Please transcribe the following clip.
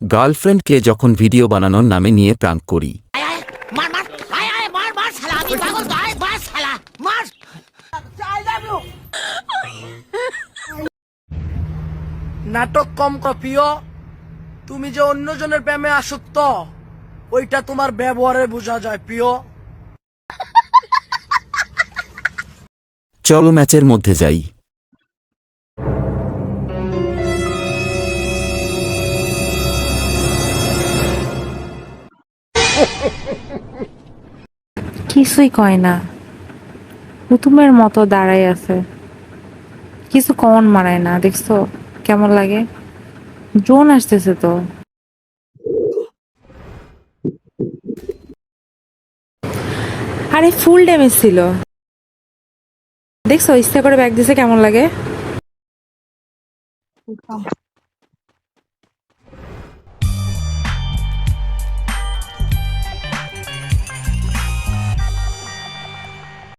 গার্লফ্রেন্ডকে যখন ভিডিও বানানোর নামে নিয়ে প্রাঙ্ক করি। মার মার আয় আয় মার মার শালা আমি পাগল তো আয় মার শালা মার। নাটক কম কপিও তুমি যে অন্যজনের প্রেমে আসক্ত ওইটা তোমার ব্যবহারে বোঝা যায় প্রিয়। চলো ম্যাচের মধ্যে যাই। কিছুই কয় না। হুতুমের মতো দাঁড়াই আছে। কিছু কমন মারায় না, দেখছ? কেমন লাগে? ড্রোন আসতেছে তো। আরে ফুল ড্যামেজ ছিল। দেখছ, ইচ্ছা করে ব্যাগ দিছে, কেমন লাগে?